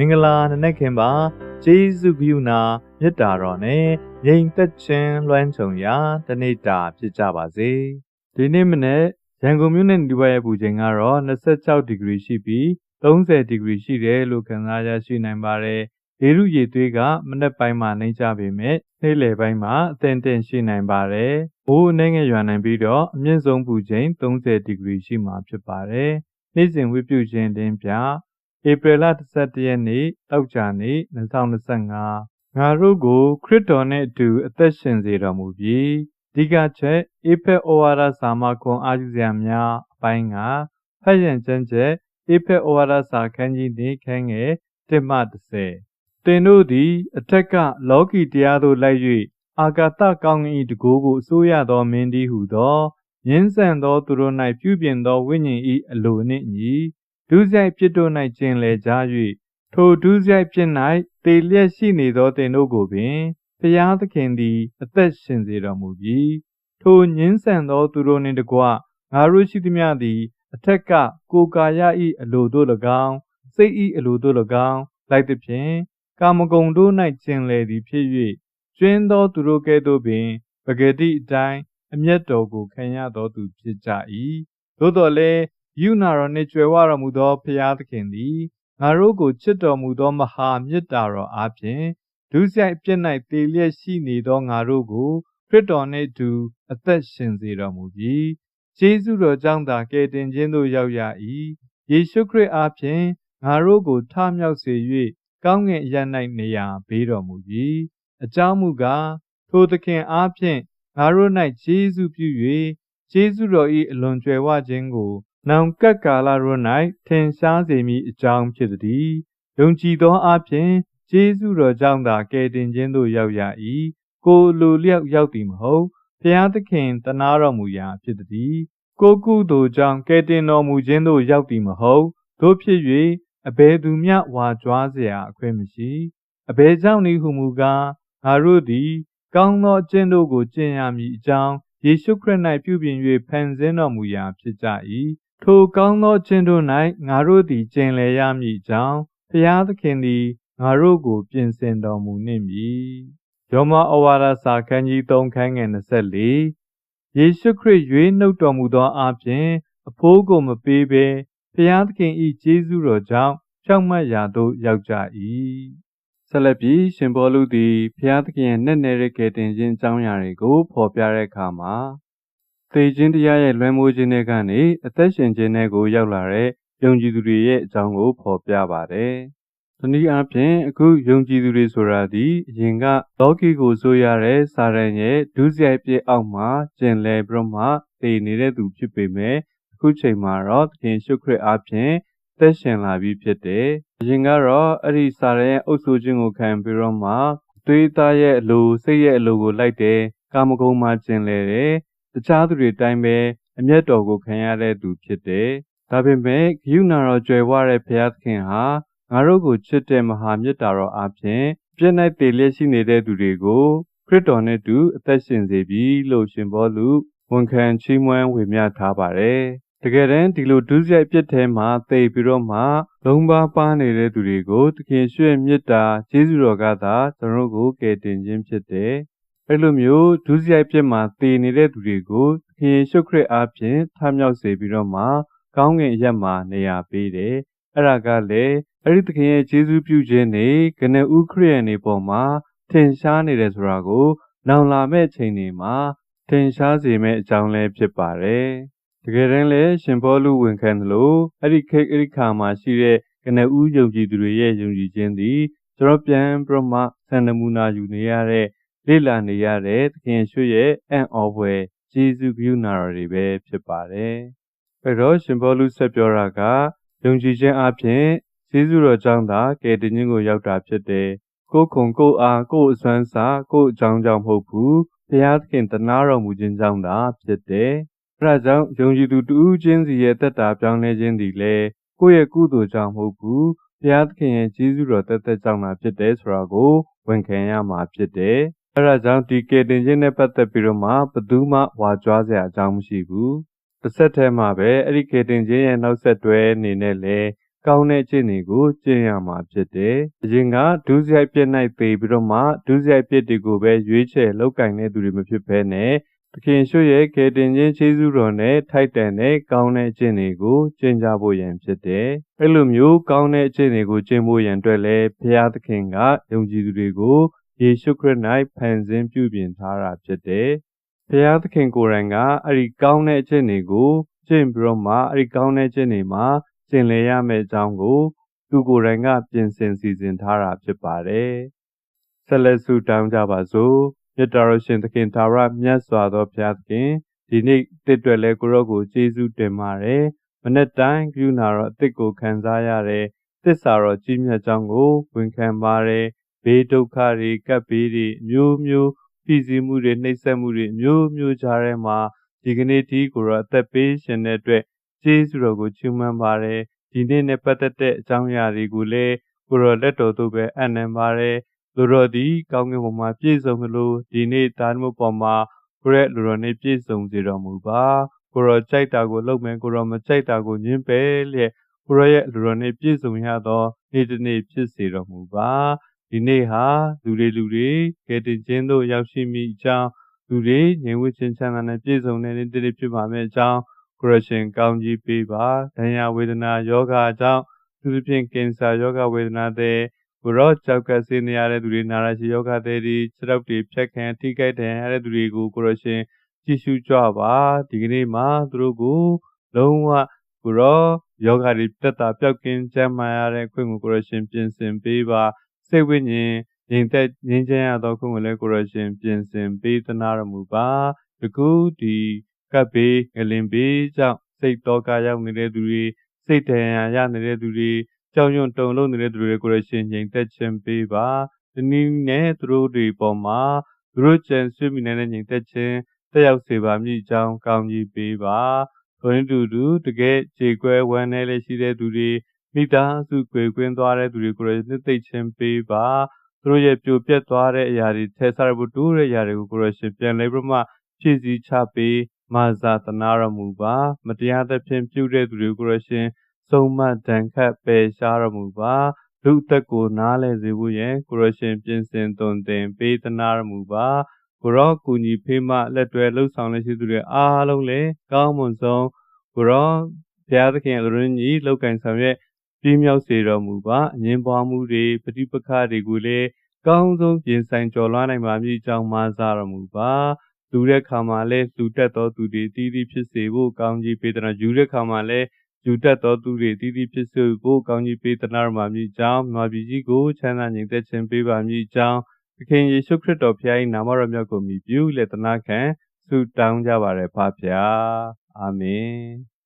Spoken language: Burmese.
မင်္ဂလာနံနက်ခင်ပါဂျေစုကရုဏာမေတ္တာတော်နဲ့ငြိမ်သက်ခြင်းလွှမ်းခြုံရာတနေ့တာဖြစ်ကြပါစေဒီနေ့မနေ့ရန်ကုန်မြို့နယ်ဒီဘက်ရဲ့ပူချိန်ကတော့26ဒီဂရီရှိပြီး30ဒီဂရီရှိတယ်လို့ခန့်မှန်းရရှိနိုင်ပါတယ်လေရုရေသွေးကမနက်ပိုင်းမှာနှိမ့်ချပေမဲ့နေ့လယ်ပိုင်းမှာအသင့်တင့်ရှိနိုင်ပါတယ်။ဘိုးအနေငယ်ရွာနိုင်ပြီးတော့အမြင့်ဆုံးပူချိန်30ဒီဂရီရှိမှာဖြစ်ပါတယ်။နေ့စဉ်ဝိပုခြင်းတင်ပြ ဧပြီလ17ရက်နေ့တောက်ကြနေ့2025ငါတို့ကို ခရစ်တော်နဲ့အတူအသက်ရှင်စေတော်မူပြီးဒီကချက်ဧဖက်ဩဝါဒစာမခွန်အားယူစရာများအပိုင်းကဖတ်ရန်ကျမ်းချက်ဧဖက်ဩဝါဒစာခန်းကြီးနေခန်းငယ်1မှ30တင်တို့သည်အထက်ကလောကီတရားသို့လိုက်၍အာဂတကောင်းကင်၏တကိုးကိုအစိုးရသောမင်းသည်ဟုသောရင်းဆန်သောသူတို့၌ပြုပြင်သောဝိညာဉ်၏အလိုနှင့်ညီ ဒုစရိုက်ပြစ်တို့၌ကျင်လည်ကြ၍ထိုဒုစရိုက်ပြစ်၌တေလျက်ရှိနေသောတင်တို့ကိုပင်ဖျားသခင်သည် အသက်ရှင်စေတော်မူပြီးထိုညင်းဆန်သောသူတို့နှင့်တကွငါတို့ရှိသမျှသည် အထက်ကကိုကာယ၏အလိုတို့၎င်းစိတ်၏အလိုတို့၎င်းလိုက်သည်ဖြင့်ကာမဂုဏ်တို့၌ကျင်လည်သည်ဖြစ်၍ကျွင်းသောသူတို့ကဲ့သို့ပင်ပဂတိအတိုင်းအမျက်တော်ကိုခံရသောသူဖြစ်ကြ၏သို့တော်လည်း ယူနာတော်နှင့်ကြွယ်ဝတော်မူသောဖျားသခင်သည်ငါတို့ကိုချစ်တော်မူသောမဟာမေတ္တာတော်အားဖြင့်ဒုစရိုက်ပြစ်၌တည်လျက်ရှိနေသောငါတို့ကိုခရစ်တော်နှင့်တူအသက်ရှင်စေတော်မူပြီးကျေးဇူးတော်ကြောင့်သာကယ်တင်ခြင်းသို့ရောက်ရ၏ယေရှုခရစ်အားဖြင့်ငါတို့ကိုထမြောက်စေ၍ကောင်းကင်အရ၌နေရာပေးတော်မူပြီးအကြောင်းမူကားထိုသခင်အားဖြင့်ငါတို့၌ကျေးဇူးပြု၍ကျေးဇူးတော်၏အလွန်ကြွယ်ဝခြင်းကို နောင်ကပ်ကာလတို့၌ထင်ရှားစေမည်အကြောင်းဖြစ်သည်။ယုံကြည်သောအဖြစ်ကျေးဇူးတော်ကြောင့်သာကယ်တင်ခြင်းသို့ရောက်ရ၏။ကိုလိုလျောက်ရောက်သည်မဟုတ်။ဖျားသခင်တနာတော်မူရာဖြစ်သည်။ကိုကုသိုလ်ကြောင့်ကယ်တင်တော်မူခြင်းသို့ရောက်သည်မဟုတ်။တို့ဖြစ်၍အဘယ်သူမျှဝါကြွားเสียအခွင့်မရှိ။အဘယ်ကြောင့်နည်းဟုမူကားငါတို့သည်ကောင်းသောအကျင့်တို့ကိုကျင့်ရမည်အကြောင်းယေရှုခရစ်၌ပြုပြင်၍ဖန်ဆင်းတော်မူရာဖြစ်ကြ၏ ထိုကောင်းသောခြင်းတို့၌ငါတို့သည်ကျင်လည်ရမည်အကြောင်းဖျားသခင်သည်ငါတို့ကို ပြင်ဆင်တော်မူနှင့်ပြီယောမဩဝါဒစာခန်းကြီး3ခန်းငယ်24ယေရှုခရစ်ရွေးနှုတ်တော်မူသောအပြင်အဖိုးကိုမပေးဘဲဖျားသခင်၏ကျေးဇူးတော်ကြောင့်ဖြောင့်မတ်ရာသို့ရောက်ကြ၏ဆက်လက်ပြီးရှင်ဘောလူသည်ဖျားသခင်ရဲ့နဲ့နယ်ရဲ့ကယ်တင်ခြင်းအကြောင်းအရာတွေကိုဖော်ပြတဲ့အခါမှာ သေခြင်းတရားရဲ့လွှမ်းမိုးခြင်းတွေကနေအသက်ရှင်ခြင်းတွေကိုရောက်လာတဲ့ယုံကြည်သူတွေရဲ့အကြောင်းကိုဖော်ပြပါတယ်။တနည်းအားဖြင့်အခုယုံကြည်သူတွေဆိုတာဒီအရင်ကလောကီကိုဆိုရတဲ့စာရန်ရဲ့ဒုစရိုက်ပြစ်အောက်မှာကျင်လည်ပြီးတော့မှတည်နေတဲ့သူဖြစ်ပေမဲ့အခုချိန်မှာတော့သခင်ရှုခရစ်အားဖြင့်သက်ရှင်လာပြီးဖြစ်တယ်။အရင်ကတော့အဲ့ဒီစာရန်ရဲ့အုပ်ဆိုခြင်းကိုခံပြီးတော့မှသွေးသားရဲ့အလိုစိတ်ရဲ့အလိုကိုလိုက်တယ်။ကာမဂုဏ်မှာကျင်လည်တယ် တခြားသူတွေတိုင်းပဲအမျက်တော်ကိုခံရတဲ့သူဖြစ်တယ်။ဒါပေမဲ့ဂယုဏတော်ကြွယ်ဝတဲ့ဘုရားသခင်ဟာငါတို့ကိုချစ်တဲ့မဟာမေတ္တာတော်အပြင်ပြည့်၌တည်လျက်ရှိနေတဲ့သူတွေကိုခရစ်တော်နဲ့တူအသက်ရှင်စေပြီလို့ရှင်ဘောလူဝန်ခံချီးမွမ်းဝေမျှထားပါတယ်။တကယ်တမ်းဒီလိုဒုစရိုက်ပြစ်ထဲမှာသိပြီးတော့မှလုံးပါပါနေတဲ့သူတွေကိုသခင်ရွှေမေတ္တာကျေးဇူးတော်ကသာကျွန်တော်တို့ကိုကယ်တင်ခြင်းဖြစ်တယ် အဲ့လိုမျိုးဒုစရိုက်ပြစ်မှာတည်နေတဲ့သူတွေကိုသခင်ရှုခရစ်အားဖြင့်ထမြောက်စေပြီးတော့မှကောင်းကင်အရက်မှာနေရာပေးတယ်။အဲ့ဒါကလည်းအဲ့ဒီသခင်ရဲ့ကျေးဇူးပြုခြင်းနဲ့ကနဦးခရစ်ယာန်တွေပေါ်မှာထင်ရှားနေတယ်ဆိုတာကို နောင်လာမဲ့ချိန်တွေမှာထင်ရှားစေမဲ့အကြောင်းလည်းဖြစ်ပါတယ်။တကယ်တမ်းလည်းရှင်ဘောလူဝန်ခံသလိုအဲ့ဒီခေတ်အဲ့ဒီခါမှာရှိတဲ့ကနဦးယုံကြည်သူတွေရဲ့ယုံကြည်ခြင်းသည်ကျွန်တော်ပြန်ပြမဆန္ဒမူနာယူနေရတဲ့ လေ့လာနေရတဲ့သခင်ရွှေရဲ့အံ့ဩဖွယ်ကျေးဇူးပြုနာတော်တွေပဲဖြစ်ပါတယ်။အဲတော့ရှင်ဘောလူဆက်ပြောတာကယုံကြည်ခြင်းအပြင်ကျေးဇူးတော်ကြောင့်သာကယ်တင်ခြင်းကိုရောက်တာဖြစ်တယ်။ကိုယ်ခုံကိုယ်အားကိုယ်အစွမ်းစားကိုယ်အကြောင်းကြောင့်မဟုတ်ဘူး။ဘုရားသခင်တနာတော်မူခြင်းကြောင့်သာဖြစ်တယ်။အဲဒါကြောင့်ယုံကြည်သူတူးချင်းစီရဲ့တက်တာပြောင်းလဲခြင်းဒီလေကိုယ့်ရဲ့ကုသိုလ်ကြောင့်မဟုတ်ဘူး။ဘုရားသခင်ရဲ့ကျေးဇူးတော်တက်တက်ကြောင့်သာဖြစ်တယ်ဆိုတာကိုဝန်ခံရမှာဖြစ်တယ်။ အဲဒါကြောင့်ဒီကယ်တင်ခြင်းနဲ့ပတ်သက်ပြီးတော့မှဘသူမှဝါကြွားစရာအကြောင်းမရှိဘူးတစ်ဆက်တည်းမှာပဲအဲ့ဒီကယ်တင်ခြင်းရဲ့နောက်ဆက်တွဲအနေနဲ့လေကကောင်းတဲ့ကျင့်တွေကိုကျင့်ရမှာဖြစ်တယ်။အရင်ကဒုစရိုက်ပြစ်၌ပေပြီးတော့မှဒုစရိုက်ပြစ်တွေကိုပဲရွေးချယ်လောက်ကင်တဲ့သူတွေမဖြစ်ဘဲနဲ့သခင်ရှုရဲ့ကယ်တင်ခြင်းခြေဆုတော်နဲ့ထိုက်တန်တဲ့ကောင်းတဲ့အကျင့်တွေကိုကျင့်ကြဖို့ရန်ဖြစ်တယ်။အဲ့လိုမျိုးကောင်းတဲ့အကျင့်တွေကိုကျင့်ဖို့ရန်အတွက်လည်းဘုရားသခင်ကယုံကြည်သူတွေကို ယေရှုခရစ်၌ဖန်ဆင်းပြုပြင်ထားတာဖြစ်တယ်။ဘုရားသခင်ကိုယ်တိုင်ကအဲ့ဒီကောင်းတဲ့အကျင့်တွေကိုကျင့်ပြီးတော့မှအဲ့ဒီကောင်းတဲ့အကျင့်တွေမှာကျင့်လေရမယ့်အကြောင်းကို သူကိုယ်တိုင်ကပြင်ဆင်စီစဉ်ထားတာဖြစ်ပါတယ်။ဆက်လက်ဆုတောင်းကြပါစို့။မြတ်တော်ရှင်သခင်သာရမြတ်စွာသောဘုရားသခင်ဒီနေ့တစ်တွက်လဲကိုရောကိုကျေးဇူးတင်ပါတယ်။မနေ့တိုင်းကယူနာတော့အစ်ကိုခံစားရတဲ့သစ္စာတော်ကြီးမြတ်ကြောင်းကိုဝန်ခံပါတယ်။ ဘေးဒုက္ခတွေကပ်ဘေးတွေအမျိုးမျိုးပြည်စည်းမှုတွေနှိပ်စက်မှုတွေအမျိုးမျိုးကြားထဲမှာဒီကနေ့ဒီကိုရောအသက်ပေးရှင်တဲ့အတွက်ကျေးဇူးတော်ကိုချီးမွမ်းပါတယ်ဒီနေ့နဲ့ပတ်သက်တဲ့အကြောင်းအရာတွေကိုလည်းကိုရောလက်တော်သို့ပဲအနံပါတယ်လူတော်သည်ကောင်းကင်ဘုံမှာပြည့်စုံသလိုဒီနေ့တာမှုပေါ်မှာကိုရဲ့လူတော်နဲ့ပြည့်စုံစေတော်မူပါကိုရောကြိုက်တာကိုလုပ်မယ်ကိုရောမကြိုက်တာကိုညှင်းပယ်လျက်ကိုရောရဲ့လူတော်နဲ့ပြည့်စုံရသောနေ့တစ်နေ့ဖြစ်စေတော်မူပါ ဒီနေ့ဟာလူတွေလူတွေကယ်တင်ခြင်းတို့ရောက်ရှိမိအကြောင်းလူတွေငြိမ်ဝှက်ခြင်းချမ်းသာနဲ့ပြည့်စုံတဲ့နေ့တစ်နေ့ဖြစ်ပါမယ်အကြောင်းခရရှင်ကောင်းကြီးပေးပါဒဏ်ရာဝေဒနာယောဂအကြောင်းသူဖြင့်ကင်ဆာယောဂဝေဒနာတဲ့ကိုရောကြောက်ကဆေးနေရတဲ့သူတွေနာရရှိယောဂတဲ့ဒီစတောက်တွေဖြတ်ခံထိခိုက်တဲ့ရတဲ့သူတွေကိုကိုရရှင်ကြည့်ရှုကြပါဒီကနေ့မှာသူတို့ကိုလုံးဝကိုရောယောဂတွေတက်တာပျောက်ကင်းကျမ်းမာရတဲ့ခွင့်ကိုကိုရရှင်ပြင်ဆင်ပေးပါ စိတ်ဝိညာဉ်ငြိမ်သက်ငြိမ်းချမ်းရသောခွင့်ကိုလည်းကိုရရှင်ပြင်ဆင်ပေးသနာတော်မူပါတကူဒီကပ်ဘေးငလင်ဘေးကြောင့်စိတ်တော်ကရောက်နေတဲ့သူတွေစိတ်တရားရနေတဲ့သူတွေကြောင်ရွံ့တုန်လှုပ်နေတဲ့သူတွေကိုရရှင်ငြိမ်သက်ခြင်းပေးပါဒီနည်းနဲ့သူတို့တွေပေါ်မှာသူတို့ကြံဆွေးမိနေတဲ့ငြိမ်သက်ခြင်းတက်ရောက်စေပါမည်ကြောင်းကောင်းကြီးပေးပါဘုန်းတူတူတကယ်ခြေကွဲဝမ်းနေလေးရှိတဲ့သူတွေ မိသားစုကွယ်ကွင်းသွားတဲ့သူတွေကိုရနှစ်သိမ့်ခြင်းပေးပါသူတို့ရဲ့ပြိုပြက်သွားတဲ့အရာတွေထဲစားရဖို့တိုးတဲ့အရာတွေကိုကိုရရှင်ပြန်လဲပြီးမှဖြည့်ဆည်းချပေးမာဇာတနာတော်မူပါမတရားသဖြင့်ပြုတဲ့သူတွေကိုရရှင်ဆုံးမတန်ခတ်ပယ်ရှားတော်မူပါလူသက်ကိုနားလဲစေဖို့ယင်ကိုရရှင်ပြင်ဆင်သွန်သင်ပေးသနာတော်မူပါကိုရောကူညီဖေးမလက်တွဲလှုပ်ဆောင်လက်ရှိသူတွေအားလုံးလည်းကောင်းမွန်ဆုံးကိုရောဘုရားသခင်လူရင်းကြီးလောက်ကင်ဆောင်ရဲ့ ပြင်းမြောက်စေတော်မူပါအငင်းပွားမှုတွေပဋိပက္ခတွေကိုလည်းကောင်းဆုံးပြင်ဆိုင်ကျော်လွှားနိုင်ပါမည်အကြောင်းမှားစားတော်မူပါလူတဲ့ခါမှာလဲလူတက်သောသူတွေတည်တည်ဖြစ်စေဖို့ကောင်းကြီးပေးတဲ့ယူတဲ့ခါမှာလဲယူတက်သောသူတွေတည်တည်ဖြစ်စေဖို့ကောင်းကြီးပေးသနာတော်မှာမြည်ကြောင်းမြာပြည်ကြီးကိုချမ်းသာငြိမ်သက်ခြင်းပေးပါမည်ကြောင်းသခင်ယေရှုခရစ်တော်ဖခင်၏နာမတော်မြတ်ကိုမြည်ပြုလက်သနာခံဆုတောင်းကြပါရဖဖျားအာမင်